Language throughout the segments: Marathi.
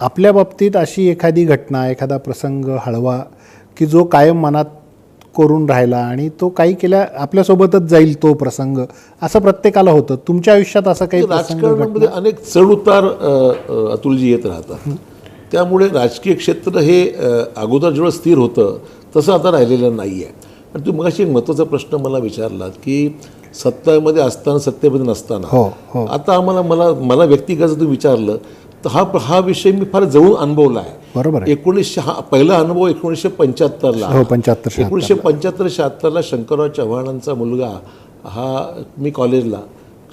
आपल्या बाबतीत अशी एखादी घटना एखादा प्रसंग हळवा की जो कायम मनात करून राहिला आणि तो काही केल्या आपल्यासोबतच जाईल तो प्रसंग असं प्रत्येकाला होतं. तुमच्या आयुष्यात असं काही प्रसंग राजकारणामध्ये अनेक चढ उतार अ, अ, अतुलजी येत राहतात. त्यामुळे राजकीय क्षेत्र हे अगोदर जेवढं स्थिर होतं तसं आता राहिलेलं नाही आहे आणि तुम्ही मगाशी एक महत्त्वाचा प्रश्न मला विचारलात की सत्तेमध्ये असताना सत्तेमध्ये नसताना. हो, हो. आता आम्हाला मला मला व्यक्तिगत तुम्ही विचारलं तर हा हा विषय मी फार जवळून अनुभवला आहे. बरोबर एकोणीसशे हा पहिला अनुभव एकोणीसशे पंच्याहत्तरला. हो पंच्याहत्तर एकोणीसशे पंच्याहत्तर शहात्तरला शंकरराव चव्हाणांचा मुलगा हा मी कॉलेजला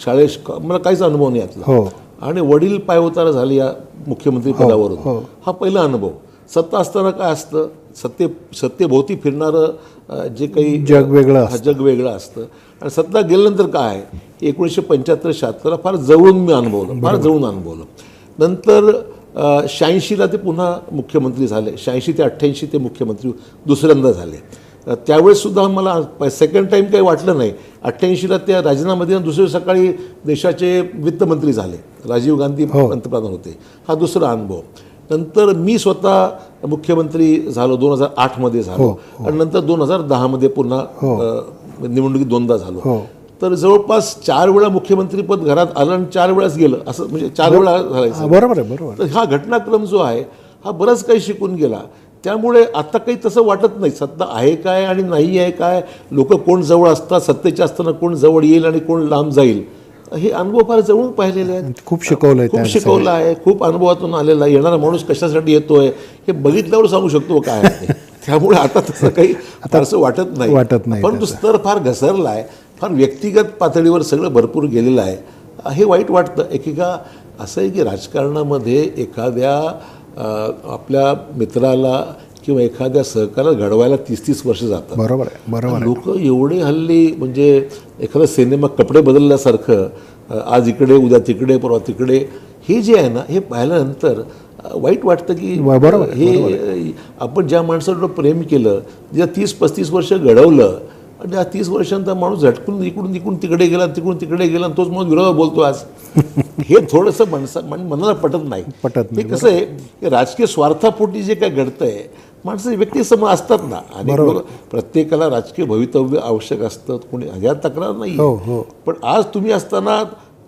शाळेत मला काहीच अनुभव नाही यातला. हो. आणि वडील पायउतार झाले या मुख्यमंत्री पदावरून. हा. पहिला अनुभव. सत्ता असताना काय असतं? सत्ते सत्तेभोवती फिरणारं जे काही जग वेगळं हा जग वेगळं असतं. आणि सत्ता गेल्यानंतर काय? एकोणीसशे पंच्याहत्तर शहात्तरला फार जवळून मी अनुभवलं. फार जवळून अनुभवलं. नंतर शहाऐंशीला ते पुन्हा मुख्यमंत्री झाले. शहाऐंशी ते अठ्ठ्याऐंशी ते मुख्यमंत्री दुसऱ्यांदा झाले. अ, त्यावेळेस सुद्धा मला सेकंड टाईम काही वाटलं नाही. अठ्ठ्याऐंशीला त्या राजीनामा दिला दुसऱ्या सकाळी देशाचे वित्तमंत्री झाले. राजीव गांधी पंतप्रधान होते. हा दुसरा अनुभव. नंतर मी स्वतः मुख्यमंत्री झालो दोन हजार आठमध्ये झालो. आणि नंतर दोन हजार दहामध्ये पुन्हा निवडणुकीत दोनदा झालो. हो. तर जवळपास चार वेळा मुख्यमंत्रीपद घरात आलं आणि चार वेळाच गेलं. असं म्हणजे चार वेळा झालायचं. बरोबर आहे बरोबर तर हा घटनाक्रम जो आहे हा बरंच काही शिकून गेला. त्यामुळे आता काही तसं वाटत नाही. सत्ता आहे काय आणि नाही आहे काय लोक कोण जवळ असतात सत्तेच्या असताना कोण जवळ येईल आणि कोण लांब जाईल हे अनुभव फार जवळून पाहिलेले आहेत. खूप शिकवलंय खूप शिकवलं आहे खूप अनुभवातून आलेला आहे. येणारा माणूस कशासाठी येतोय हे बघितल्यावर सांगू शकतो काय. त्यामुळे आता तसं काही फारसं वाटत नाही. वाटत नाही परंतु स्तर फार घसरला आहे फार व्यक्तिगत पातळीवर सगळं भरपूर गेलेलं आहे. हे वाईट वाटतं. एकेका असं आहे की राजकारणामध्ये एखाद्या आपल्या मित्राला किंवा एखाद्या सहकार्याला घडवायला तीस तीस वर्ष जातात. बरोबर आहे. बरोबर लोक एवढे हल्ली म्हणजे एखादा सिनेमा कपडे बदलल्यासारखं आज इकडे उद्या तिकडे परवा तिकडे हे जे आहे ना हे पाहिल्यानंतर वाईट वाटतं की बरोबर हे आपण ज्या माणसावर प्रेम केलं ज्या तीस पस्तीस वर्ष घडवलं आणि त्या तीस वर्षांचा माणूस झटकून इकडून तिकडून तिकडे गेला तिकडून तिकडे गेला आणि तोच माणूस विरोधात बोलतो आज. हे थोडंसं माणसा म्हणजे मनाला पटत नाही. पटत हे कसं आहे की राजकीय स्वार्थापोटी जे काय घडतंय माणसं व्यक्तिसमोर असतात ना. आणि प्रत्येकाला राजकीय भवितव्य आवश्यक असतं कोणी ह्या तक्रार नाही हो हो. पण आज तुम्ही असताना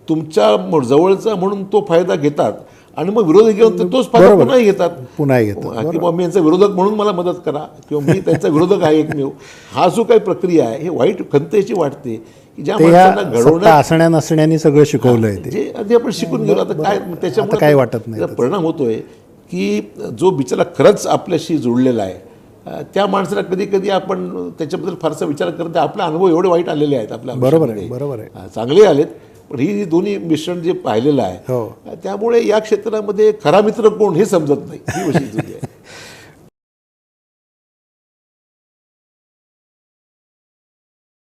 तुमच्या जवळचा म्हणून तो फायदा घेतात आणि मग विरोधी घेऊन ते तोच बरोबर. पुन्हा घेतात. पुन्हा घेतात. किंवा मी यांचा विरोधक म्हणून मला मदत करा किंवा मी त्यांचा विरोधक आहे एकमेव. हा जो काही प्रक्रिया आहे हे वाईट खंतेची वाटते की ज्या माणसांना सत्ता असण्या नसण्यानी सगळं शिकवलंय ते. जे आधी आपण शिकून गेलो आता काय त्याच्यामुळे काय वाटत नाही परिणाम होतोय की जो बिचारा खरंच आपल्याशी जोडलेला आहे त्या माणसाला कधी कधी आपण त्याच्याबद्दल फारसा विचार करत नाही. आपले अनुभव एवढे वाईट आलेले आहेत आपल्या बरोबर आहे. बरोबर आहे. चांगले आलेत. पण ही दोन्ही मिश्रण जे पाहिलेलं आहे हो. त्यामुळे या क्षेत्रामध्ये खरा मित्र कोण हे समजत नाही. ही गोष्ट आहे